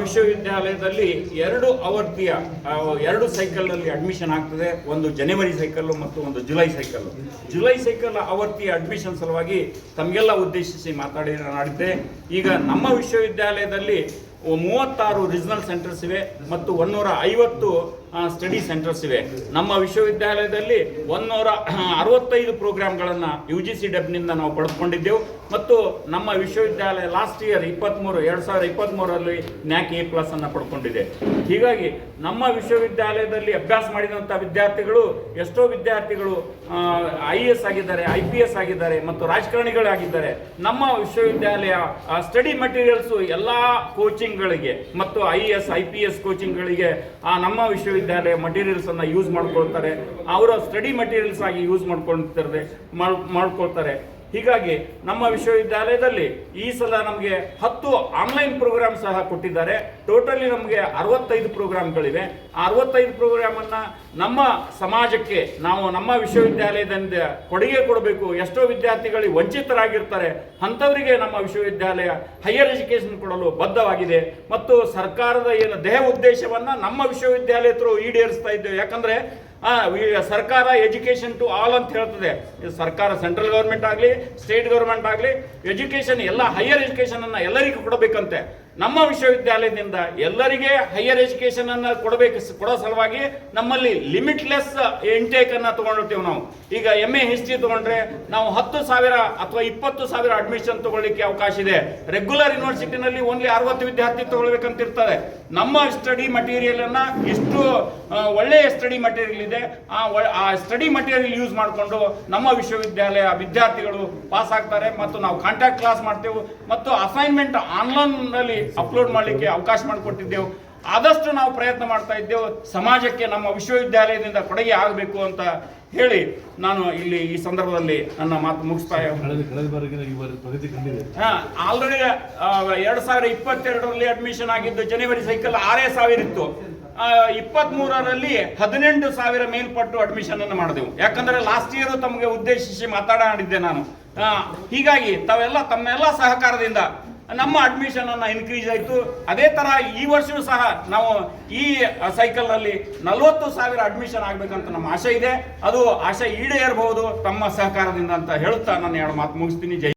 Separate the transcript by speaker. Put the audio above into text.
Speaker 1: ವಿಶ್ವವಿದ್ಯಾಲಯದಲ್ಲಿ ಎರಡು ಅವಧಿಯ ಎರಡು ಸೈಕಲ್ನಲ್ಲಿ ಅಡ್ಮಿಷನ್ ಆಗ್ತದೆ. ಒಂದು ಜನವರಿ ಸೈಕಲ್ ಮತ್ತು ಒಂದು ಜುಲೈ ಸೈಕಲ್ ಜುಲೈ ಸೈಕಲ್ ಆವರ್ತಿಯ ಅಡ್ಮಿಷನ್ ಸಲುವಾಗಿ ತಮಗೆಲ್ಲ ಉದ್ದೇಶಿಸಿ ಮಾತಾಡಿ, ನಾಡಿದ್ದೆ. ಈಗ ನಮ್ಮ ವಿಶ್ವವಿದ್ಯಾಲಯದಲ್ಲಿ ಮೂವತ್ತಾರು ರೀಜನಲ್ ಸೆಂಟರ್ಸ್ ಇವೆ ಮತ್ತು ಒನ್ನೂರ ಐವತ್ತು ಸ್ಟಡಿ ಸೆಂಟರ್ಸ್ ಇವೆ. ನಮ್ಮ ವಿಶ್ವವಿದ್ಯಾಲಯದಲ್ಲಿ ಒಂದೂರ ಅರವತ್ತೈದು ಪ್ರೋಗ್ರಾಮ್ಗಳನ್ನು ಯು ಜಿ ಸಿ ಡಬ್ನಿಂದ ನಾವು ಪಡೆದುಕೊಂಡಿದ್ದೆವು. ಮತ್ತು ನಮ್ಮ ವಿಶ್ವವಿದ್ಯಾಲಯ ಲಾಸ್ಟ್ ಇಯರ್ ಇಪ್ಪತ್ತ್ಮೂರು ಎರಡು ಸಾವಿರದ ಇಪ್ಪತ್ತ್ಮೂರರಲ್ಲಿ ನ್ಯಾಕ್ ಎ ಪ್ಲಸ್ ಅನ್ನು ಪಡ್ಕೊಂಡಿದೆ. ಹೀಗಾಗಿ ನಮ್ಮ ವಿಶ್ವವಿದ್ಯಾಲಯದಲ್ಲಿ ಅಭ್ಯಾಸ ಮಾಡಿದಂಥ ವಿದ್ಯಾರ್ಥಿಗಳು ಎಷ್ಟೋ ವಿದ್ಯಾರ್ಥಿಗಳು ಐ ಎಸ್ ಆಗಿದ್ದಾರೆ ಐ ಪಿ ಎಸ್ ಆಗಿದ್ದಾರೆ ಮತ್ತು ರಾಜಕಾರಣಿಗಳಾಗಿದ್ದಾರೆ ನಮ್ಮ ವಿಶ್ವವಿದ್ಯಾಲಯ ಸ್ಟಡಿ ಮೆಟೀರಿಯಲ್ಸು ಎಲ್ಲ ಕೋಚಿಂಗ್ಗಳಿಗೆ ಮತ್ತು I S I P S ಕೋಚಿಂಗ್ಗಳಿಗೆ ನಮ್ಮ ವಿಶ್ವವಿದ್ಯಾಲಯ ಮಟೀರಿಯಲ್ಸ್ ಅನ್ನ ಯೂಸ್ ಮಾಡ್ಕೊಳ್ತಾರೆ. ಅವರ ಸ್ಟಡಿ ಮಟೀರಿಯಲ್ಸ್ ಆಗಿ ಯೂಸ್ ಮಾಡ್ಕೊಳ್ತಾರೆ ಮಾಡ್- ಮಾಡ್ಕೊಳ್ತಾರೆ. ಹೀಗಾಗಿ ನಮ್ಮ ವಿಶ್ವವಿದ್ಯಾಲಯದಲ್ಲಿ ಈ ಸಲ ನಮಗೆ ಹತ್ತು ಆನ್ಲೈನ್ ಪ್ರೋಗ್ರಾಮ್ ಸಹ ಕೊಟ್ಟಿದ್ದಾರೆ. ಟೋಟಲಿ ನಮಗೆ ಅರವತ್ತೈದು ಪ್ರೋಗ್ರಾಮ್ಗಳಿವೆ ಆ ಅರವತ್ತೈದು ಪ್ರೋಗ್ರಾಮನ್ನು ನಮ್ಮ ಸಮಾಜಕ್ಕೆ, ನಾವು ನಮ್ಮ ವಿಶ್ವವಿದ್ಯಾಲಯದಿಂದ ಕೊಡುಗೆ ಕೊಡಬೇಕು. ಎಷ್ಟೋ ವಿದ್ಯಾರ್ಥಿಗಳಿಗೆ ವಂಚಿತರಾಗಿರ್ತಾರೆ. ಅಂಥವರಿಗೆ ನಮ್ಮ ವಿಶ್ವವಿದ್ಯಾಲಯ ಹೈಯರ್ ಎಜುಕೇಷನ್ ಕೊಡಲು ಬದ್ಧವಾಗಿದೆ. ಮತ್ತು ಸರ್ಕಾರದ ಏನು ದೇಹ ಉದ್ದೇಶವನ್ನು ನಮ್ಮ ವಿಶ್ವವಿದ್ಯಾಲಯ ಈಡೇರಿಸ್ತಾ ಇದ್ದೇವೆ. ಯಾಕಂದರೆ ಸರ್ಕಾರ ಎಜುಕೇಶನ್ ಟು ಆಲ್ ಅಂತ ಹೇಳ್ತದೆ. ಸರ್ಕಾರ ಸೆಂಟ್ರಲ್ ಗೌರ್ಮೆಂಟ್ ಆಗಲಿ ಸ್ಟೇಟ್ ಗೌರ್ಮೆಂಟ್ ಆಗಲಿ ಎಜುಕೇಶನ್ ಎಲ್ಲ ಹೈಯರ್ ಎಜುಕೇಶನ್ ಅನ್ನ ಎಲ್ಲರಿಗೂ ಕೊಡಬೇಕಂತೆ. ನಮ್ಮ ವಿಶ್ವವಿದ್ಯಾಲಯದಿಂದ ಎಲ್ಲರಿಗೆ ಹೈಯರ್ ಎಜುಕೇಶನ್ ಅನ್ನು ಕೊಡಬೇಕು, ಕೊಡೋ ಸಲುವಾಗಿ ನಮ್ಮಲ್ಲಿ ಲಿಮಿಟ್ಲೆಸ್ ಇಂಟೇಕ್ ಅನ್ನ ತಗೊಂಡಿರ್ತೀವಿ ನಾವು. ಈಗ ಎಂ ಎ ಹಿಸ್ಟ್ರಿ ತಗೊಂಡ್ರೆ ನಾವು ಹತ್ತು ಸಾವಿರ ಅಥವಾ ಇಪ್ಪತ್ತು ಸಾವಿರ ಅಡ್ಮಿಷನ್ ತಗೊಳ್ಳಿಕ್ಕೆ ಅವಕಾಶ ಇದೆ. ರೆಗ್ಯುಲರ್ ಯೂನಿವರ್ಸಿಟಿನಲ್ಲಿ ಓನ್ಲಿ ಅರವತ್ತು ವಿದ್ಯಾರ್ಥಿ ತಗೊಳ್ಬೇಕಂತ ಇರ್ತಾರೆ ನಮ್ಮ ಸ್ಟಡಿ ಮಟೀರಿಯಲ್ ಅನ್ನ ಎಷ್ಟು ಒಳ್ಳೆಯ ಸ್ಟಡಿ ಮಟೀರಿಯಲ್ ಇದೆ. ಆ ಸ್ಟಡಿ ಮಟೀರಿಯಲ್ ಯೂಸ್ ಮಾಡಿಕೊಂಡು ನಮ್ಮ ವಿಶ್ವವಿದ್ಯಾಲಯ ವಿದ್ಯಾರ್ಥಿಗಳು ಪಾಸ್ ಆಗ್ತಾರೆ ಮತ್ತು ನಾವು ಕಾಂಟ್ಯಾಕ್ಟ್ ಕ್ಲಾಸ್ ಮಾಡ್ತೇವೆ ಮತ್ತು ಅಸೈನ್ಮೆಂಟ್ ಆನ್ಲೈನ್ನಲ್ಲಿ ಅಪ್ಲೋಡ್ ಮಾಡಲಿಕ್ಕೆ ಅವಕಾಶ ಮಾಡಿಕೊಟ್ಟಿದ್ದೆವು. ಆದಷ್ಟು ನಾವು ಪ್ರಯತ್ನ ಮಾಡ್ತಾ ಇದ್ದೆವು. ಸಮಾಜಕ್ಕೆ ನಮ್ಮ ವಿಶ್ವವಿದ್ಯಾಲಯದಿಂದ ಕೊಡುಗೆ ಆಗಬೇಕು ಅಂತ ಹೇಳಿ ನಾನು ಇಲ್ಲಿ ಈ ಸಂದರ್ಭದಲ್ಲಿ ನನ್ನ ಮಾತು ಮುಗಿಸ್ತಾ ಆಲ್ರೆಡಿ ಎರಡ್ ಸಾವಿರ ಇಪ್ಪತ್ತೆರಡರಲ್ಲಿ ಅಡ್ಮಿಷನ್ ಆಗಿದ್ದು ಜನವರಿ ಸೈಕಲ್ ಆರೇ ಸಾವಿರ ಇತ್ತು. ಇಪ್ಪತ್ತ್ ಮೂರರಲ್ಲಿ ಹದಿನೆಂಟು ಸಾವಿರ ಮೇಲ್ಪಟ್ಟು ಅಡ್ಮಿಷನ್ ಅನ್ನು ಮಾಡಿದೆವು. ಯಾಕಂದ್ರೆ ಲಾಸ್ಟ್ ಇಯರ್ ತಮಗೆ ಉದ್ದೇಶಿಸಿ ಮಾತಾಡಿದ್ದೆ ನಾನು. ಹೀಗಾಗಿ ತಾವೆಲ್ಲ ತಮ್ಮೆಲ್ಲ ಸಹಕಾರದಿಂದ ನಮ್ಮ ಅಡ್ಮಿಷನ್ ಅನ್ನ ಇನ್ಕ್ರೀಸ್ ಆಯಿತು. ಅದೇ ತರ ಈ ವರ್ಷವೂ ಸಹ ನಾವು ಈ ಸೈಕಲ್ನಲ್ಲಿ ನಲವತ್ತು ಸಾವಿರ ಅಡ್ಮಿಷನ್ ಆಗ್ಬೇಕಂತ ನಮ್ಮ ಆಶೆ ಇದೆ. ಅದು ಆಶೆ ಈಡೇರಬಹುದು ತಮ್ಮ ಸಹಕಾರದಿಂದ ಅಂತ ಹೇಳುತ್ತಾ ನಾನು ಎರಡು ಮಾತು ಮುಗಿಸ್ತೀನಿ. ಜೈ